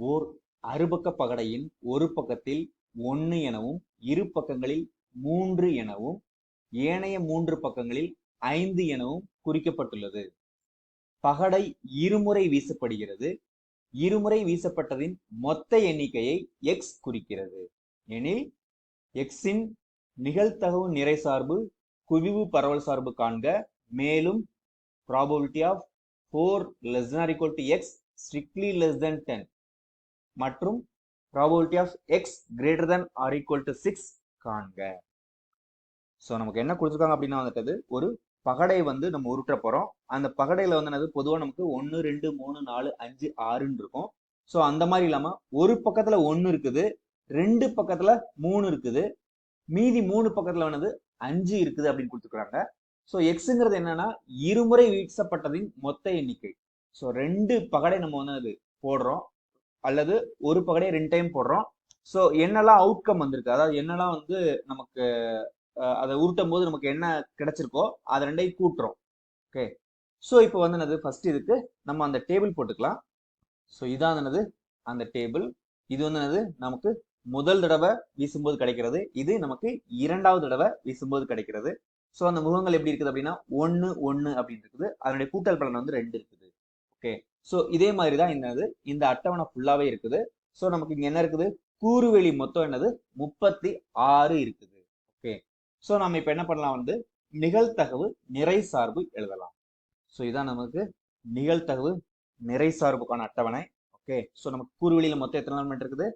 ஓர் அறுபக்க பகடையின் ஒரு பக்கத்தில் ஒன்று எனவும் இரு பக்கங்களில் மூன்று எனவும் ஏனைய மூன்று பக்கங்களில் ஐந்து எனவும் குறிக்கப்பட்டுள்ளது. பகடை இருமுறை வீசப்படுகிறது. இருமுறை வீசப்பட்டதின் மொத்த எண்ணிக்கையை எக்ஸ் குறிக்கிறது. எனில் எக்ஸின் நிகழ்தகவு நிறை சார்பு குவிவு பரவல் சார்பு காண்க மேலும் probability of four less or equal to X strictly less than ten மற்றும் probability of X greater than or equal to six காண்க. ஸோ நமக்கு என்ன கொடுத்துருக்காங்க அப்படின்னா வந்துட்டது ஒரு பகடை வந்து நம்ம உருட்ட போறோம். அந்த பகடையில வந்து என்னது? பொதுவாக நமக்கு ஒன்று ரெண்டு மூணு நாலு அஞ்சு ஆறுன்னு இருக்கும். ஸோ அந்த மாதிரி இல்லாம ஒரு பக்கத்துல ஒன்று இருக்குது ரெண்டு பக்கத்துல மூணு இருக்குது. மீதி மூணு பக்கத்துல வந்து அஞ்சு இருக்குது அப்படின்னு கொடுத்துருக்காங்க ஸோ எக்ஸுங்கிறது என்னன்னா இருமுறை வீசப்பட்டதின் மொத்த எண்ணிக்கை. ஸோ ரெண்டு பகடை நம்ம வந்து அது போடுறோம். அல்லது ஒரு பகடையை ரெண்டு டைம் போடுறோம். ஸோ என்னெல்லாம் அவுட்கம் வந்திருக்கு? அதாவது என்னெல்லாம் வந்து நமக்கு அதை உருட்டும் போது நமக்கு என்ன கிடைச்சிருக்கோ அதை ரெண்டையும் கூட்டுறோம். ஓகே ஸோ இப்போ வந்து என்னது? ஃபர்ஸ்ட் இதுக்கு நம்ம அந்த டேபிள் போட்டுக்கலாம். ஸோ இதான் என்னது? அந்த டேபிள் இது வந்து என்னது? நமக்கு முதல் தடவை வீசும்போது கிடைக்கிறது. இது நமக்கு இரண்டாவது தடவை வீசும்போது கிடைக்கிறது. ஸோ அந்த முகங்கள் எப்படி இருக்குது அப்படின்னா ஒன்று ஒன்று அப்படின்னு இருக்குது. அதனுடைய கூட்டல் பலன் வந்து ரெண்டு இருக்குது. ஓகே ஸோ இதே மாதிரி தான் என்னது? இந்த அட்டவணை ஃபுல்லாகவே இருக்குது. ஸோ நமக்கு இங்கே என்ன இருக்குது? கூறுவெளி மொத்தம் என்னது? முப்பத்தி ஆறு இருக்குது. ஓகே ஸோ நம்ம இப்போ என்ன பண்ணலாம் வந்து? நிகழ்த்தகவு நிறை சார்பு எழுதலாம். ஸோ இதான் நமக்கு நிகழ்த்தகவு நிறை சார்புக்கான அட்டவணை. ஓகே ஸோ நமக்கு கூறுவெளியில் மொத்தம் எத்தனை எலமெண்ட் இருக்குது?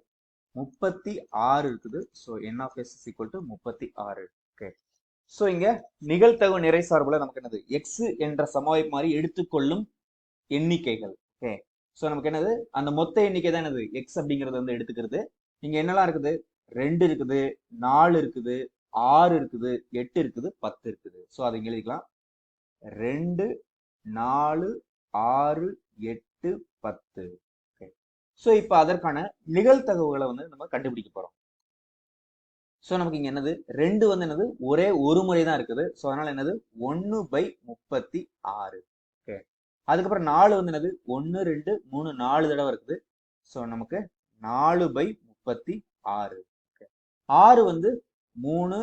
முப்பத்தி ஆறு இருக்குது. So N of S is equal to முப்பத்தி ஆறு. ஓகே ஸோ இங்க நிகழ்த்தகவு நிறை சார்புல நமக்கு என்னது? எக்ஸ் என்ற சமவாய்ப்பு மாதிரி எடுத்துக்கொள்ளும் எண்ணிக்கைகள். ஓகே ஸோ நமக்கு என்னது? அந்த மொத்த எண்ணிக்கை தான் என்னது? எக்ஸ் அப்படிங்கிறது வந்து எடுத்துக்கிறது. இங்கே என்னெல்லாம் இருக்குது? ரெண்டு இருக்குது நாலு இருக்குது ஆறு இருக்குது எட்டு இருக்குது பத்து இருக்குது. ஸோ அதை எழுதிக்கலாம். ரெண்டு நாலு ஆறு எட்டு பத்து. ஸோ இப்போ அதற்கான நிகழ்த்தகவுகளை வந்து நம்ம கண்டுபிடிக்க போறோம். ஸோ நமக்கு இங்க என்னது? ரெண்டு வந்து என்னது? ஒரே ஒரு முறை தான் இருக்குது. ஸோ அதனால என்னது? ஒன்று பை முப்பத்தி ஆறு. அதுக்கப்புறம் நாலு வந்து என்னது? ஒன்று ரெண்டு மூணு நாலு தடவை இருக்குது. ஸோ நமக்கு நாலு பை முப்பத்தி ஆறு. ஓகே ஆறு வந்து மூணு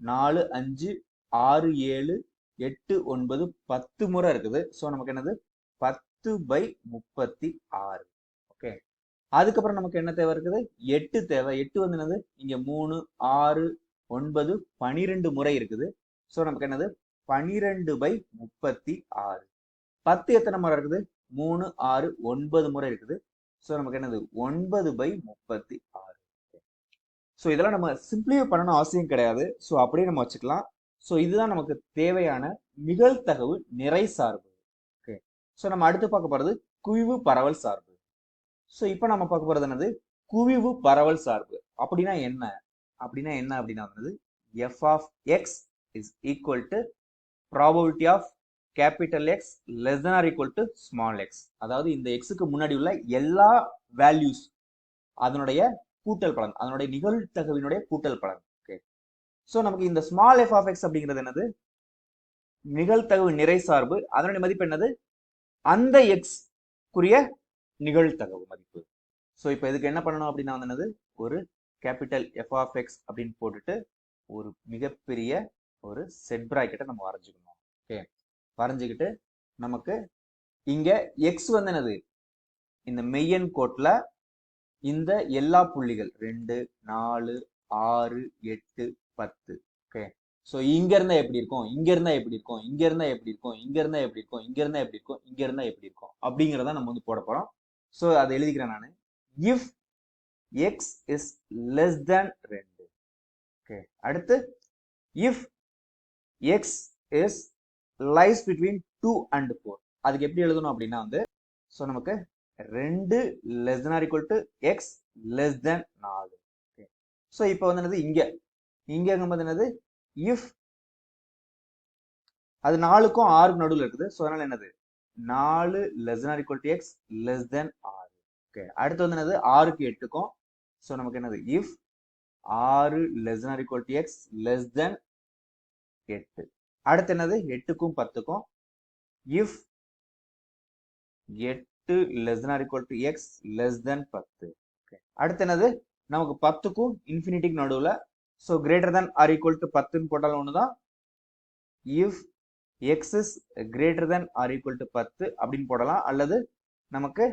நாலு அஞ்சு ஆறு ஏழு எட்டு ஒன்பது பத்து முறை இருக்குது. ஸோ நமக்கு என்னது? பத்து பை முப்பத்தி ஆறு. ஓகே அதுக்கப்புறம் நமக்கு என்ன தேவை இருக்குது? எட்டு தேவை. எட்டு வந்து என்னது? இங்க மூணு ஆறு ஒன்பது பனிரெண்டு முறை இருக்குது. ஸோ நமக்கு என்னது? பனிரெண்டு பை முப்பத்தி ஆறு. பத்து எத்தனை முறை இருக்குது? மூணு ஆறு ஒன்பது முறை இருக்குது. ஸோ நமக்கு என்னது? ஒன்பது பை முப்பத்தி ஆறு. ஸோ இதெல்லாம் நம்ம சிம்பிளிஃபை பண்ணணும் அவசியம் கிடையாது. ஸோ அப்படியே நம்ம வச்சுக்கலாம். ஸோ இதுதான் நமக்கு தேவையான நிகழ்த்தகவு நிறை சார்பு. ஓகே ஸோ நம்ம அடுத்து பார்க்க போகிறது குவிவு பரவல் சார்பு. ஸோ இப்போ நம்ம பார்க்க போகிறது என்னது? குவிவு பரவல் சார்பு. அப்படின்னா என்ன? அப்படின்னா என்ன அப்படின்னா வந்து F of X is equal to probability of capital X less than or equal to small X அதாவது இந்த எக்ஸுக்கு முன்னாடி உள்ள எல்லா வேல்யூஸ் அதனுடைய கூட்டல் பலன் அதனுடைய நிகழ்தகவினுடைய கூட்டல் பலன். ஓகே ஸோ நமக்கு இந்த ஸ்மால் எஃப் ஆஃப் எக்ஸ் அப்படிங்கிறது என்னது? நிகழ்தகவு நிறை சார்பு. அதனுடைய மதிப்பு என்னது? அந்த எக்ஸ் நிகழ்த்தகவு நிகழ்தகவு மதிப்பு. ஸோ இப்போ இதுக்கு என்ன பண்ணணும் அப்படின்னா வந்து என்னது? ஒரு கேபிட்டல் எஃப் ஆஃப் எக்ஸ் அப்படின்னு போட்டுட்டு ஒரு மிகப்பெரிய ஒரு செட் பிராக்கெட்டை நம்ம வரைஞ்சிக்கணும். ஓகே வரைஞ்சிக்கிட்டு நமக்கு இங்கே எக்ஸ் வந்து என்னது? இந்த மெய்யன் கோட்டில் இந்த எல்லா புள்ளிகள் ரெண்டு நாலு ஆறு எட்டு பத்து. ஓகே ஸோ இங்க இருந்தா எப்படி இருக்கும்? இங்க இருந்தா எப்படி இருக்கும்? இங்க இருந்தா எப்படி இருக்கும்? இங்க இருந்தா எப்படி இருக்கும்? இங்க இருந்தா எப்படி இருக்கும்? இங்க இருந்தா எப்படி இருக்கும்? அப்படிங்கிறத நம்ம வந்து போட போறோம். ஸோ அதை எழுதிக்கிறேன் நான். If X is less than ரெண்டு. ஓகே அடுத்து if X is lies between two and four அதுக்கு எப்படி எழுதணும் அப்படின்னா வந்து ஸோ நமக்கு ரெண்டு less than or equal to X less than நாலு. ஸோ இப்போ வந்து என்னது? இங்கே. இங்கங்கும்போது என்னது? இஃப் அது நாலுக்கும் ஆறுக்கும் நடுவில் இருக்குது. ஸோ அதனால என்னது? நாலு less than or equal to X less than ஆறு. ஓகே அடுத்து வந்து என்னது? ஆறுக்கு எட்டுக்கும். ஸோ நமக்கு என்னது? இஃப் ஆறு less than or equal to X less than எட்டு. அடுத்து என்னது? எட்டுக்கும் பத்துக்கும். இஃப் எட்டு less than or equal to X less than பத்து. அடுத்து என்னது? நமக்கு பத்துக்கும் இன்ஃபினிட்டிக்கு நடுவில் so greater than or equal to பத்துன்னு போட்டாலும் ஒன்று தான் if X is greater than or equal to பத்து அப்படின்னு போடலாம். அல்லது நமக்கு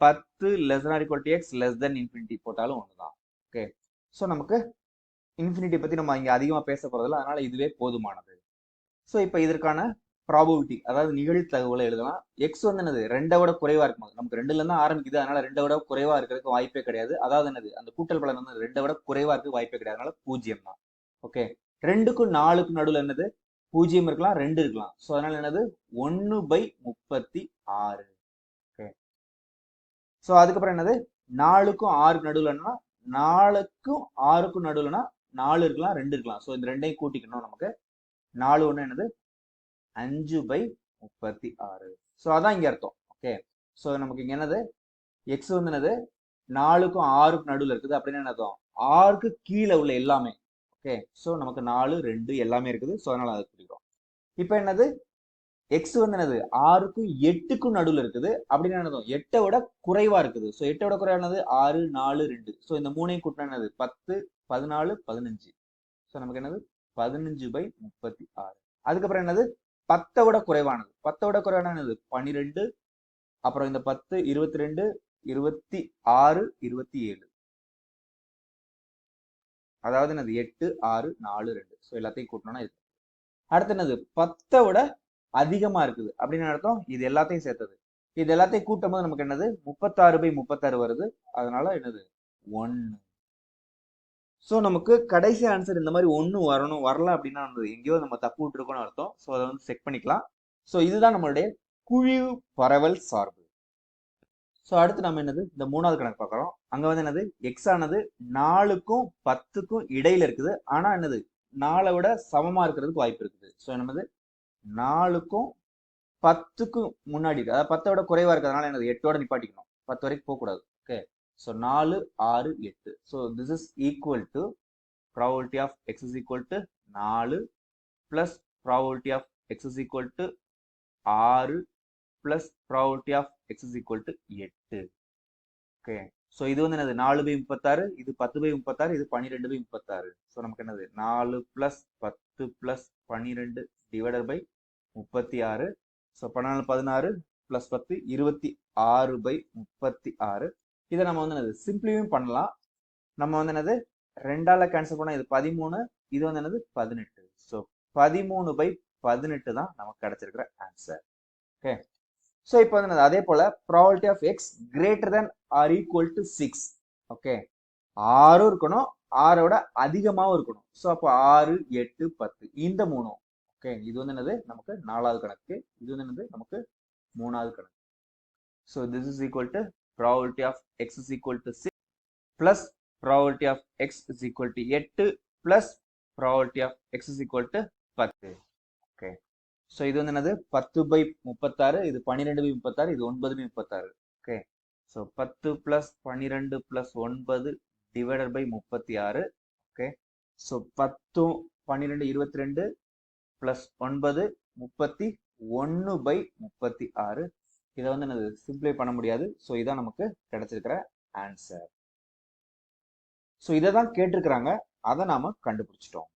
பத்து less than or equal to X less than infinity போட்டாலும் ஒன்று தான் ஓகே ஸோ நமக்கு இன்ஃபினிட்டி பற்றி நம்ம இங்கே அதிகமாக பேச போகிறதில்ல அதனால இதுவே போதுமானது. ஸோ இப்போ இதற்கான ப்ராபபிலிட்டி அதாவது நிகழ்த்தகவலை எழுதலாம். எக்ஸ் வந்து என்னது? ரெண்டை விட குறைவா இருக்கும்? நமக்கு ரெண்டுல தான் ஆரம்பிக்குது. அதனால ரெண்டை விட குறைவா இருக்கிறதுக்கு வாய்ப்பே கிடையாது. அதாவது என்னது? அந்த கூட்டல் பலன் வந்து ரெண்டை விட குறைவா இருக்கு வாய்ப்பே கிடையாது. அதனால பூஜ்ஜியம் தான். ஓகே ரெண்டுக்கும் நாலுக்கும் நடுவில் என்னது? பூஜ்ஜியம் இருக்கலாம் ரெண்டு இருக்கலாம். ஸோ அதனால என்னது? ஒன்னு பை முப்பத்தி ஆறு. ஓகே ஸோ அதுக்கப்புறம் என்னது? நாலுக்கும் ஆறுக்கு நடுவில் என்னன்னா நாலுக்கும் ஆறுக்கும் நடுவில்னா நாலு இருக்கலாம் ரெண்டு இருக்கலாம். ஸோ இந்த ரெண்டையும் கூட்டிக்கணும் நமக்கு. நாலு ஒன்று என்னது? அஞ்சு பை முப்பத்தி ஆறு. ஸோ அதான் இங்கே அர்த்தம். ஓகே ஸோ நமக்கு இங்கே என்னது? எக்ஸ் வந்து என்னது? நாலுக்கும் ஆறுக்கும் நடுவில் இருக்குது. அப்படின்னு என்ன அர்த்தம்? ஆறுக்கு கீழே உள்ள எல்லாமே. ஓகே ஸோ நமக்கு நாலு ரெண்டு எல்லாமே இருக்குது. ஸோ அதனால் அதை குறிக்கிறோம் இப்போ என்னது? எக்ஸ் வந்து என்னது? ஆறுக்கும் எட்டுக்கும் நடுவில் இருக்குது. அப்படின்னு என்னதும் எட்டை விட குறைவா இருக்குது. ஸோ எட்டை விட குறைவானது ஆறு நாலு ரெண்டு. ஸோ இந்த மூணையும் கூட்டினா என்னது? பத்து பதினாலு பதினஞ்சு. ஸோ நமக்கு என்னது? பதினஞ்சு பை முப்பத்தி ஆறு. அதுக்கப்புறம் என்னது? பத்தை விட குறைவானது. பத்தை விட குறைவானது பனிரெண்டு அப்புறம் இந்த பத்து இருபத்தி ரெண்டு இருபத்தி ஆறு இருபத்தி ஏழு. அதாவது என்னது? எட்டு ஆறு நாலு ரெண்டு. ஸோ எல்லாத்தையும் கூட்டணும்னா இது. அடுத்து என்னது? பத்தை விட அதிகமா இருக்குது. அப்படின்னு அர்த்தம் இது எல்லாத்தையும் சேர்த்தது. இது எல்லாத்தையும் கூட்டும் போது நமக்கு என்னது? முப்பத்தாறு பை முப்பத்தாறு வருது. அதனால என்னது? ஒன்று ஸோ நமக்கு கடைசி ஆன்சர் இந்த மாதிரி ஒன்று வரணும் வரல அப்படின்னா எங்கேயோ நம்ம தப்பு விட்டுருக்கோம்னு அர்த்தம். ஸோ அதை வந்து செக் பண்ணிக்கலாம். ஸோ இதுதான் நம்மளுடைய குழு பரவல் சார்பு. ஸோ அடுத்து நம்ம என்னது? இந்த மூணாவது கணக்கு பார்க்குறோம். அங்கே வந்து என்னது? எக்ஸ் ஆனது நாலுக்கும் பத்துக்கும் இடையில இருக்குது. ஆனால் என்னது? நாலை விட சமமாக இருக்கிறதுக்கு வாய்ப்பு இருக்குது. ஸோ என்னது? நாலுக்கும் பத்துக்கும் முன்னாடி அதாவது பத்தை விட குறைவாக இருக்கிறதுனால என்னது? எட்டோட நிப்பாட்டிக்கணும். பத்து வரைக்கும் போகக்கூடாது. ஓகே ஸோ நாலு ஆறு எட்டு. So this is equal to probability of X is equal to நாலு plus probability of X is equal to ஆறு plus probability of X is equal to எட்டு. ஓகே ஸோ இது வந்து என்னது? நாலு பை முப்பத்தாறு இது பத்து பை முப்பத்தாறு இது பன்னிரெண்டு பை முப்பத்தாறு. ஸோ நமக்கு என்னது? நாலு ப்ளஸ் பத்து ப்ளஸ் பன்னிரெண்டு டிவைடட் பை முப்பத்தி ஆறு ஸோ பன்னெண்டு பதினாறு ப்ளஸ் பத்து இருபத்தி ஆறு பை முப்பத்தி ஆறு இதை நம்ம வந்து என்னது சிம்பிளியும் பண்ணலாம். நம்ம வந்து என்னது ரெண்டால கேன்சல் பண்ணால் இது பதிமூணு இது வந்து என்னது பதினெட்டு. ஸோ பதிமூணு பை பதினெட்டு தான் நமக்கு கிடைச்சிருக்கிற ஆன்சர் ஓகே ஸோ இப்போ வந்து என்னது அதே போல probability of X greater than or equal to six okay ஆறும் இருக்கணும் ஆறோட அதிகமாகவும் இருக்கணும். ஸோ அப்போ ஆறு எட்டு பத்து இந்த மூணும். ஓகே இது வந்து என்னது நமக்கு நாலாவது கணக்கு. இது வந்து என்னது நமக்கு மூணாவது கணக்கு. So this is equal to probability of X is equal to six plus probability of X is equal to எட்டு plus probability of X is equal to பத்து. ஓகே ஸோ இது வந்து என்னது? பத்து பை முப்பத்தாறு இது பன்னிரெண்டு பை முப்பத்தாறு இது ஒன்பது பை முப்பத்தாறு. ஓகே ஸோ பத்து பிளஸ் பன்னிரெண்டு பிளஸ் ஒன்பது டிவைடட் பை முப்பத்தி ஆறு ஓகே ஸோ பத்தும் பன்னிரெண்டு இருபத்தி ரெண்டு பிளஸ் ஒன்பது முப்பத்தி ஒன்று பை முப்பத்தி ஆறு இதை வந்து என்னது சிம்பிளை பண்ண முடியாது. ஸோ இதான் நமக்கு கிடைச்சிருக்கிற ஆன்சர் ஸோ இதை தான் கேட்டிருக்கிறாங்க. அதை நாம் கண்டுபிடிச்சிட்டோம்.